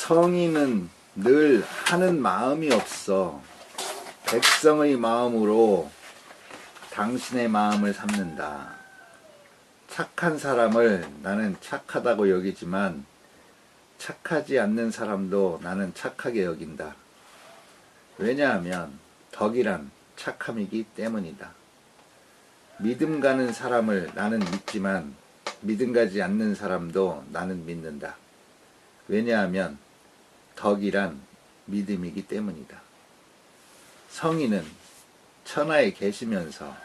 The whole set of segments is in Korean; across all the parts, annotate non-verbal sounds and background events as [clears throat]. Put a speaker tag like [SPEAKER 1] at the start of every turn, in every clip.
[SPEAKER 1] 성인은 늘 하는 마음이 없어 백성의 마음으로 당신의 마음을 삼는다. 착한 사람을 나는 착하다고 여기지만 착하지 않는 사람도 나는 착하게 여긴다. 왜냐하면 덕이란 착함이기 때문이다. 믿음 가는 사람을 나는 믿지만 믿음 가지 않는 사람도 나는 믿는다. 왜냐하면 덕이란 믿음이기 때문이다. 성인은 천하에 계시면서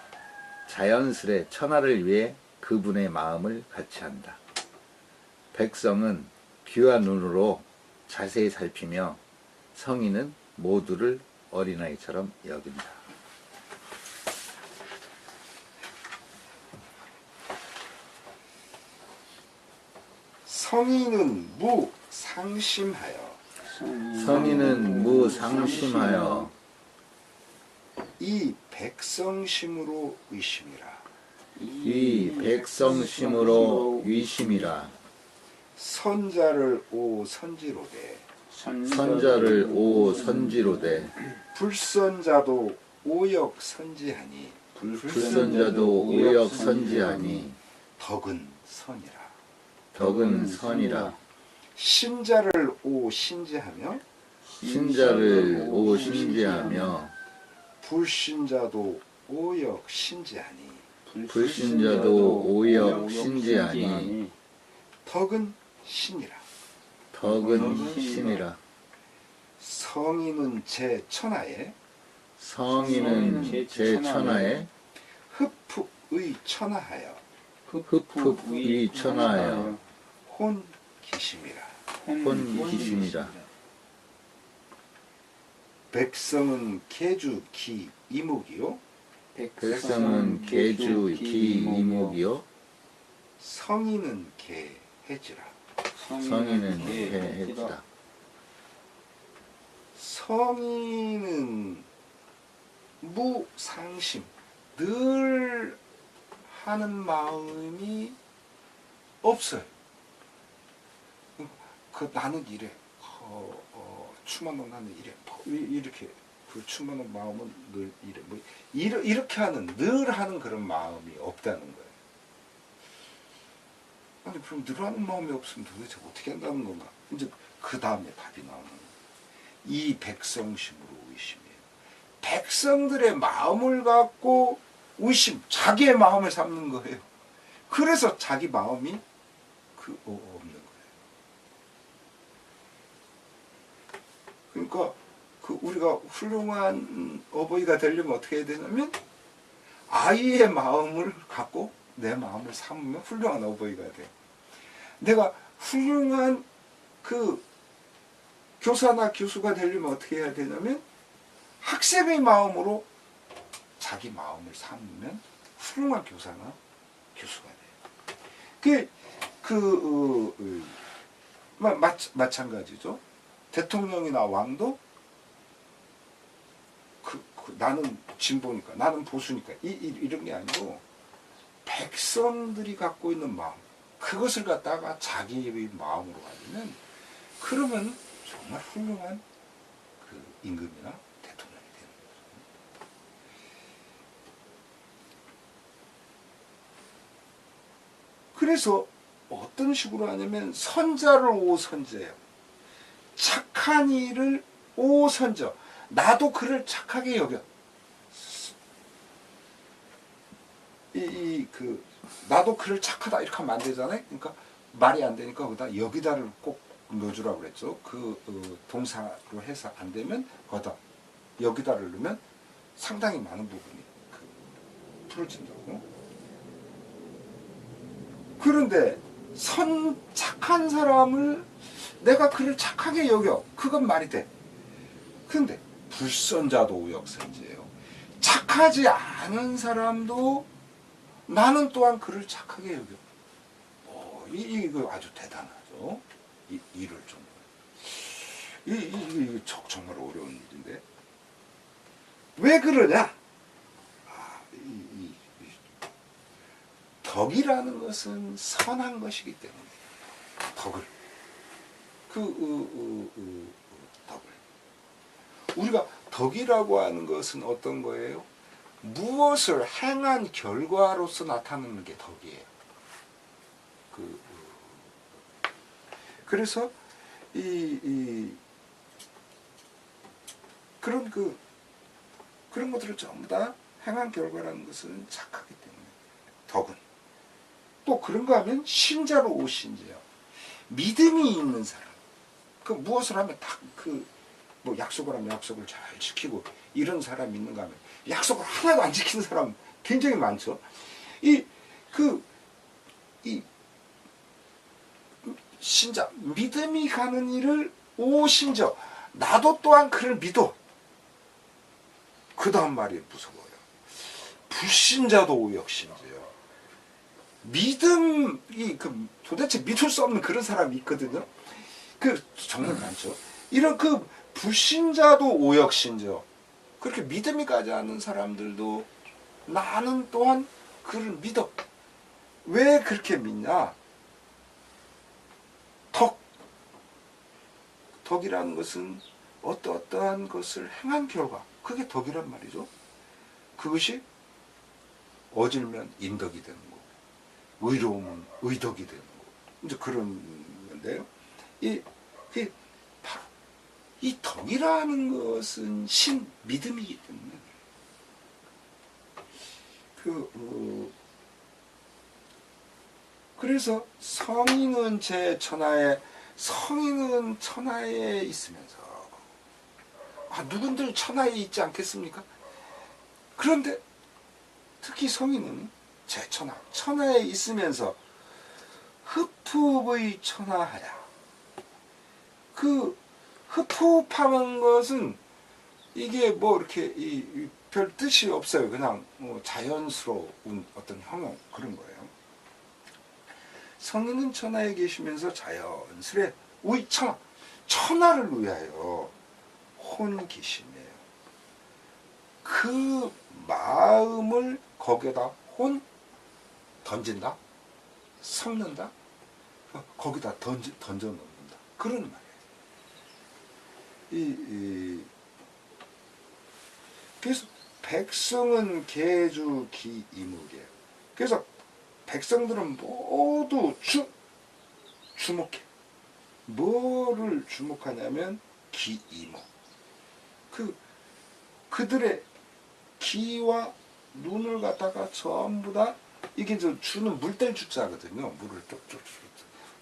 [SPEAKER 1] 자연스레 천하를 위해 그분의 마음을 같이 한다. 백성은 귀와 눈으로 자세히 살피며 성인은 모두를 어린아이처럼 여긴다.
[SPEAKER 2] 성인은 무상심하여
[SPEAKER 1] 성인은 무상심하여
[SPEAKER 2] 이 백성심으로 의심이라.
[SPEAKER 1] 이 백성심으로 위심이라.
[SPEAKER 2] 선자를 오 선지로되.
[SPEAKER 1] 선자를 오 선지로되.
[SPEAKER 2] 불선자도 오역 선지하니.
[SPEAKER 1] 불선자도 우역 선지하니.
[SPEAKER 2] 덕은 선이라.
[SPEAKER 1] 덕은 선이라
[SPEAKER 2] 신자를 오 신지하며
[SPEAKER 1] 신자를 오 신지하며
[SPEAKER 2] 불신자도 오역 신지하니
[SPEAKER 1] 불신자도 오역 신지하니
[SPEAKER 2] 덕은 신이라.
[SPEAKER 1] 덕은 신이라.
[SPEAKER 2] 성인은 제 천하에
[SPEAKER 1] 성인은 제 천하에
[SPEAKER 2] 흡흡의 천하하여
[SPEAKER 1] 흡흡이 천하여
[SPEAKER 2] 혼 기심이라.
[SPEAKER 1] 혼 기심이라.
[SPEAKER 2] 백성은 계주 기 이목이요?
[SPEAKER 1] 백성은 계주 기 이목이요?
[SPEAKER 2] 성인은 개 해지라.
[SPEAKER 1] 성인은 개 해지다
[SPEAKER 2] 성인은 무상심. 늘 하는 마음이 없어요. 그 나는 이래. 어, 어, 추만호 나는 이래. 뭐 이- 이렇게 그 추만호 마음은 늘 이래. 뭐 이러, 이렇게 하는 늘 하는 그런 마음이 없다는 거예요. 아니 그럼 늘 하는 마음이 없으면 도대체 어떻게 한다는 건가? 이제 그 다음에 답이 나오는. 이 백성심으로 의심이에요. 백성들의 마음을 갖고 의심, 자기의 마음을 삼는 거예요. 그래서 자기 마음이 그 어, 없는 거예요. 그러니까 그 우리가 훌륭한 어버이가 되려면 어떻게 해야 되냐면 아이의 마음을 갖고 내 마음을 삼으면 훌륭한 어버이가 돼요. 내가 훌륭한 그 교사나 교수가 되려면 어떻게 해야 되냐면 학생의 마음으로 자기 마음을 삼으면 훌륭한 교사나 교수가 돼요. 그, 그, 어, 어, 마, 마, 마찬가지죠. 대통령이나 왕도 그, 그 나는 진보니까 나는 보수니까 이, 이, 이 런 게 아니고 백성들이 갖고 있는 마음 그것을 갖다가 자기의 마음으로 가지면 그러면 정말 훌륭한 그 임금이나 대통령이 되는 거죠. 그래서 어떤 식으로 하냐면 선자를 오선제예요. 착 한 일을 오선저. 나도 그를 착하게 여겨. 이, 이, 그, 나도 그를 착하다 이렇게 하면 안 되잖아요. 그러니까 말이 안 되니까 거기다 여기다를 꼭 넣어주라고 그랬죠. 그 어, 동사로 해서 안 되면 거기다 여기다를 넣으면 상당히 많은 부분이 그 풀어진다고. 그런데 선 착한 사람을 내가 그를 착하게 여겨. 그건 말이 돼. 근데 불선자도 우역선지예요. 착하지 않은 사람도 나는 또한 그를 착하게 여겨. 어, 이, 이거 아주 대단하죠. 이, 이를 좀. 이, 이, 이, 정말 어려운 일인데. 왜 그러냐? 아, 이, 이, 이, 덕이라는 것은 선한 것이기 때문에 덕을 그 어, 어, 어, 덕을 우리가 덕이라고 하는 것은 어떤 거예요? 무엇을 행한 결과로서 나타나는 게 덕이에요. 그 어, 그래서 이, 이 그런 그 그런 것들을 전부 다 행한 결과라는 것은 착하기 때문에 덕은 또 그런가 하면 신자로 오신지요. 믿음이 있는 사람. 그 무엇을 하면 딱 그 뭐 약속을 하면 약속을 잘 지키고 이런 사람이 있는가 하면 약속을 하나도 안 지키는 사람 굉장히 많죠. 이 그 이 신자 믿음이 가는 일을 오신저 나도 또한 그를 믿어. 그 다음 말이 무서워요. 불신자도 오역신지요. 믿음이 그 도대체 믿을 수 없는 그런 사람이 있거든요. 그 정말 많죠. 이런 그 불신자도 오역신죠. 그렇게 믿음이 가지 않는 사람들도 나는 또한 그를 믿어. 왜 그렇게 믿냐? 덕. 덕이라는 것은 어떠어떠한 것을 행한 결과. 그게 덕이란 말이죠. 그것이 어질면 인덕이 되는 거고, 의로움은 의덕이 되는 거고, 이제 그런 건데요. 이, 이, 이 덕이라는 것은 신, 믿음이기 때문에, 그, 어, 그래서 성인은 제 천하에, 성인은 천하에 있으면서, 아, 누군들 천하에 있지 않겠습니까? 그런데 특히 성인은 제 천하, 천하에 있으면서 흡흡의 천하하야. 그 흡흡하는 것은 이게 뭐 이렇게 이, 이별 뜻이 없어요. 그냥 뭐 자연스러운 어떤 형용 그런 거예요. 성인은 천하에 계시면서 자연스레 우이 천하, 천하를 위하여 혼기심이에요. 그 마음을 거기에다 혼 던진다, 섞는다, 거기다 던지, 던져 놓는다. 그런 말이에요. 이, 이 그래서 백성은 개주 기 이묵이에요. 그래서 백성들은 모두 주 주목해. 뭐를 주목하냐면 기 이묵. 그 그들의 기와 눈을 갖다가 전부 다 이게 저 주는 물뗄 주자거든요. 물을 쪽쪽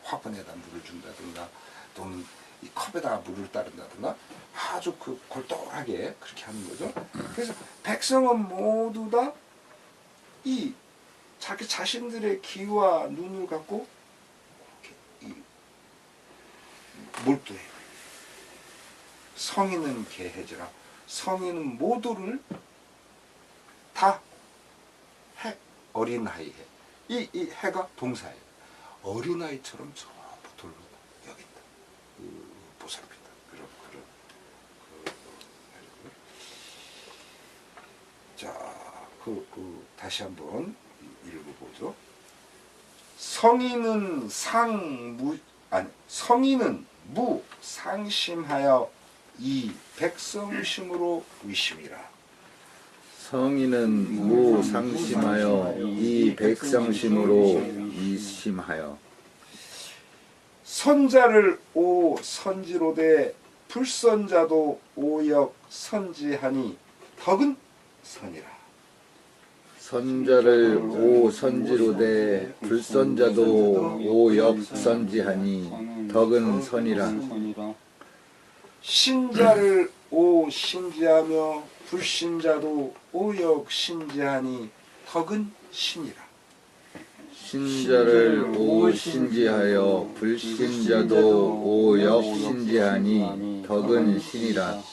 [SPEAKER 2] 화분에다 물을 준다든가 또는 이 컵에다가 물을 따른다든가 아주 그 골똘하게 그렇게 하는 거죠. 그래서 백성은 모두 다 이 자기 자신들의 기와 눈을 갖고 이렇게 이 몰두해요. 성인은 개해지라. 성인은 모두를 다 해, 어린아이 해. 이, 이 해가 동사예요. 어린아이처럼 전부 돌로 여긴다. 그, 보살핀다. 그런, 그런, 그, 자, 그, 그, 다시 한번 읽어보죠. 성인은 상무, 아니, 성인은 무, 상심하여 이 백성심으로 의심이라.
[SPEAKER 1] 성인은 무상심하여 이 백성심으로 이심하여
[SPEAKER 2] 선자를 오 선지로되 불선자도 오역 선지하니 덕은 선이라.
[SPEAKER 1] 선자를 오 선지로되 불선자도 오역 선지하니 덕은 선이라
[SPEAKER 2] 신자를 오 신지하며 불신자도 오역 신지하니 덕은 신이라.
[SPEAKER 1] 신자를 오 신지하여 불신자도 오역 신지하니 덕은 신이라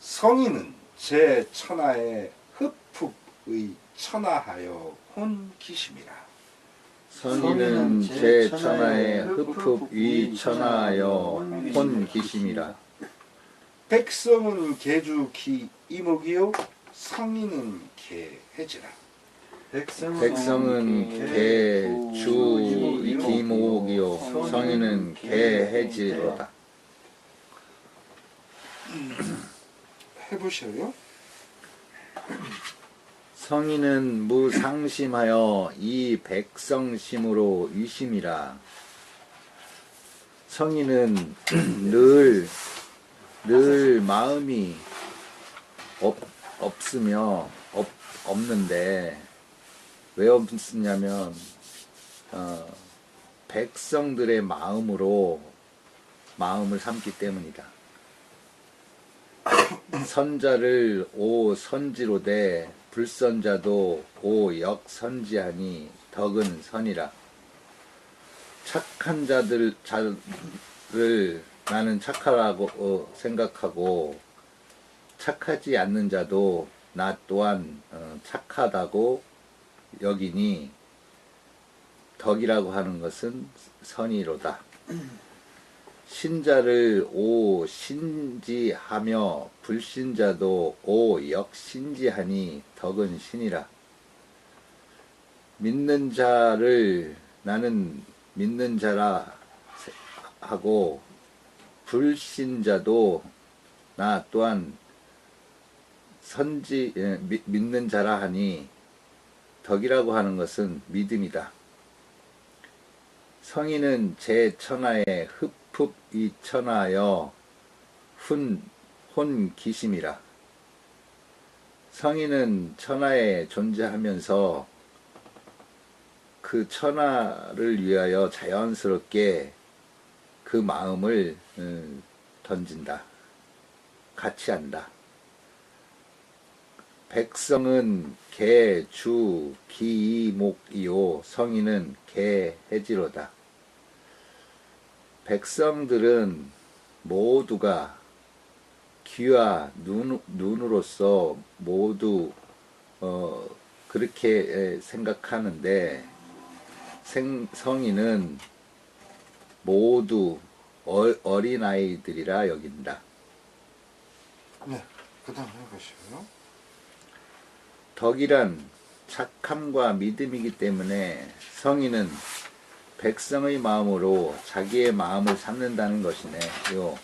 [SPEAKER 2] 성인은 제 천하에 흡흡의 천하하여 혼기심이라.
[SPEAKER 1] 선인은 제 천하에 위 천하여 혼기심이라
[SPEAKER 2] 백성은 개주 기 이목이요 성인은 개해지라.
[SPEAKER 1] 백성은 개, 주, 이목이요 성인은 개, 해지로다. [clears throat]
[SPEAKER 2] 해보셔요. [clears throat]
[SPEAKER 1] 성인은 무상심하여 이 백성심으로 유심이라. 성인은 [clears throat] 늘, 늘 마음이 없, 없으며, 없, 없는데, 왜 없느냐면, 어, 백성들의 마음으로 마음을 삼기 때문이다. 선자를 오 선지로되 불선자도 오 역선지하니 덕은 선이라. 착한 자들 자를 나는 착하라고 어, 생각하고 착하지 않는 자도 나 또한 어, 착하다고 여기니 덕이라고 하는 것은 선이로다. 신자를 오 신지하며 불신자도 오 역신지하니 덕은 신이라. 믿는 자를 나는 믿는 자라 하고 불신자도 나 또한 선지 예, 미- 믿는 자라 하니 덕이라고 하는 것은 믿음이다. 성인은 제 천하에 흡흡 이 천하여 훈, 혼 기심이라. 성인은 천하에 존재하면서 그 천하를 위하여 자연스럽게 그 마음을 음, 던진다. 같이 한다. 백성은 개, 주, 기, 목, 이요. 성인은 개, 해지로다. 백성들은 모두가 귀와 눈, 눈으로서 모두 어, 그렇게 에, 생각하는데 생, 성인은 모두 어, 어린아이들이라 여긴다.
[SPEAKER 2] 네. 그 다음 해보시고요.
[SPEAKER 1] 덕이란 착함과 믿음이기 때문에 성인은 백성의 마음으로 자기의 마음을 삼는다는 것이네요.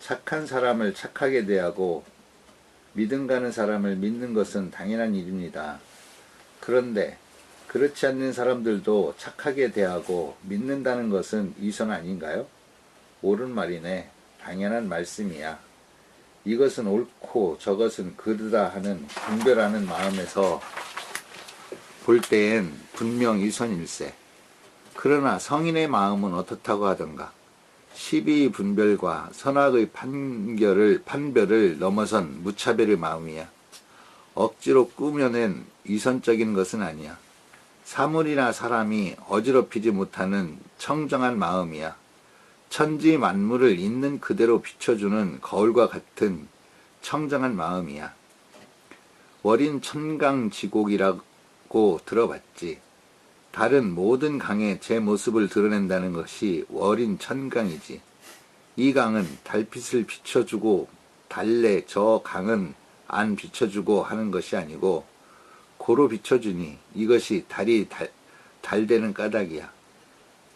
[SPEAKER 1] 착한 사람을 착하게 대하고 믿음 가는 사람을 믿는 것은 당연한 일입니다. 그런데 그렇지 않는 사람들도 착하게 대하고 믿는다는 것은 이선 아닌가요? 옳은 말이네. 당연한 말씀이야. 이것은 옳고 저것은 그르다 하는 분별하는 마음에서 볼 때엔 분명 이선일세. 그러나 성인의 마음은 어떻다고 하던가. 12 분별과 선악의 판결을, 판별을 넘어선 무차별의 마음이야. 억지로 꾸며낸 이선적인 것은 아니야. 사물이나 사람이 어지럽히지 못하는 청정한 마음이야. 천지 만물을 있는 그대로 비춰주는 거울과 같은 청정한 마음이야. 월인 천강지곡이라고 들어봤지. 다른 모든 강에 제 모습을 드러낸다는 것이 월인 천강이지. 이 강은 달빛을 비춰주고 달래 저 강은 안 비춰주고 하는 것이 아니고 고로 비춰주니 이것이 달이 달, 달되는 까닭이야.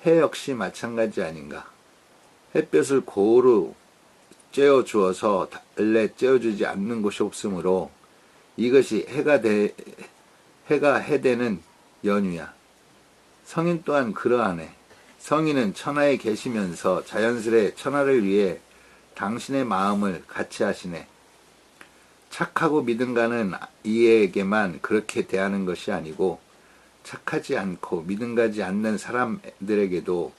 [SPEAKER 1] 해 역시 마찬가지 아닌가. 햇볕을 고루 쬐어 주어서 달래 쬐어 주지 않는 곳이 없으므로 이것이 해가 돼 해가 해되는 연유야. 성인 또한 그러하네. 성인은 천하에 계시면서 자연스레 천하를 위해 당신의 마음을 같이 하시네. 착하고 믿음 가는 이에게만 그렇게 대하는 것이 아니고 착하지 않고 믿음 가지 않는 사람들에게도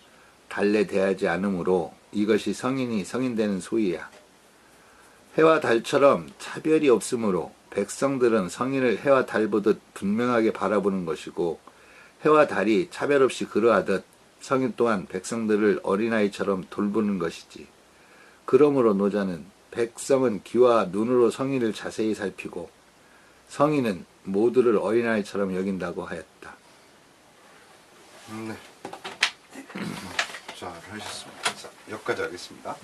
[SPEAKER 1] 달래 대하지 않으므로 이것이 성인이 성인되는 소이야. 해와 달처럼 차별이 없으므로 백성들은 성인을 해와 달보듯 분명하게 바라보는 것이고 해와 달이 차별 없이 그러하듯 성인 또한 백성들을 어린아이처럼 돌보는 것이지. 그러므로 노자는 백성은 귀와 눈으로 성인을 자세히 살피고 성인은 모두를 어린아이처럼 여긴다고 하였다.
[SPEAKER 2] 네. [clears throat] 잘 하셨습니다. 자, 여기까지 하겠습니다.